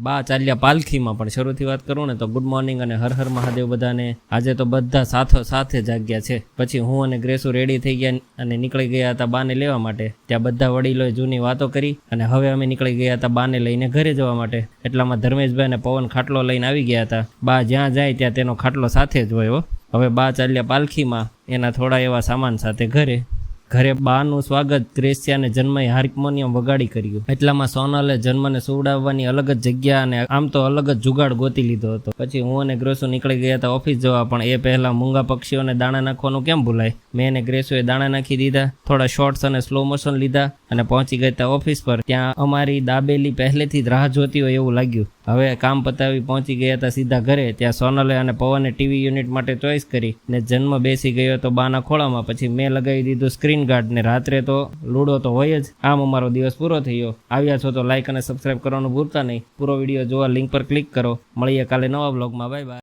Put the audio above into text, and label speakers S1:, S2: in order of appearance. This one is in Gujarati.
S1: બા ચાલ્યા પાલખીમાં. પણ શરૂથી વાત કરું ને તો ગુડ મોર્નિંગ અને હર હર મહાદેવ બધાને. આજે તો બધા સાથો સાથે જાગ્યા છે. પછી હું અને ગ્રેસુ રેડી થઈ ગયા અને નીકળી ગયા હતા બાને લેવા માટે. ત્યાં બધા વડીલોએ જૂની વાતો કરી અને હવે અમે નીકળી ગયા હતા બાને લઈને ઘરે જવા માટે. એટલામાં ધર્મેશભાઈ અને પવન ખાટલો લઈને આવી ગયા હતા. બા જ્યાં જાય ત્યાં તેનો ખાટલો સાથે જ હોય હવે બા ચાલ્યા પાલખીમાં એના થોડા એવા સામાન સાથે ઘરે. ઘરે બાનું સ્વાગત ક્રેશિયાને જન્મએ હાર્મોનિયમ વગાડી કર્યું. એટલામાં સોનલે જન્મને સુવડાવવાની અલગ જ જગ્યા અને આમ તો અલગ જ જુગાડ ગોતી લીધો હતો. પછી હું અને ગ્રેસો નીકળી ગયા હતા ઓફિસ જવા, પણ એ પહેલા મૂંગા પક્ષીઓને દાણા નાખવાનું કેમ ભૂલાય? મેં અને ગ્રેસોએ દાણા નાખી દીધા, થોડા શોર્ટ્સ અને સ્લો મોશન લીધા અને પહોંચી ગયા હતા ઓફિસ પર. ત્યાં અમારી દાબેલી પહેલેથી જ રાહ જોતી હોય એવું લાગ્યું. હવે કામ પતાવી પહોંચી ગયા હતા સીધા ઘરે. ત્યાં સોનલે અને પવને ટીવી યુનિટ માટે ચોઈસ કરી ને જન્મ બેસી ગયો તો બાના ખોળામાં. પછી મેં લગાવી દીધું સ્ક્રીન ગાર્ડ ને રાત્રે તો લૂડો તો હોય જ. આમ અમારો દિવસ પૂરો થયો. આવ્યા છો તો લાઈક અને સબસ્ક્રાઇબ કરવાનું ભૂલતા નહીં. પૂરો વીડિયો જોવા લિંક પર ક્લિક કરો. મળીએ કાલે નવા બ્લોગમાં બાય બાય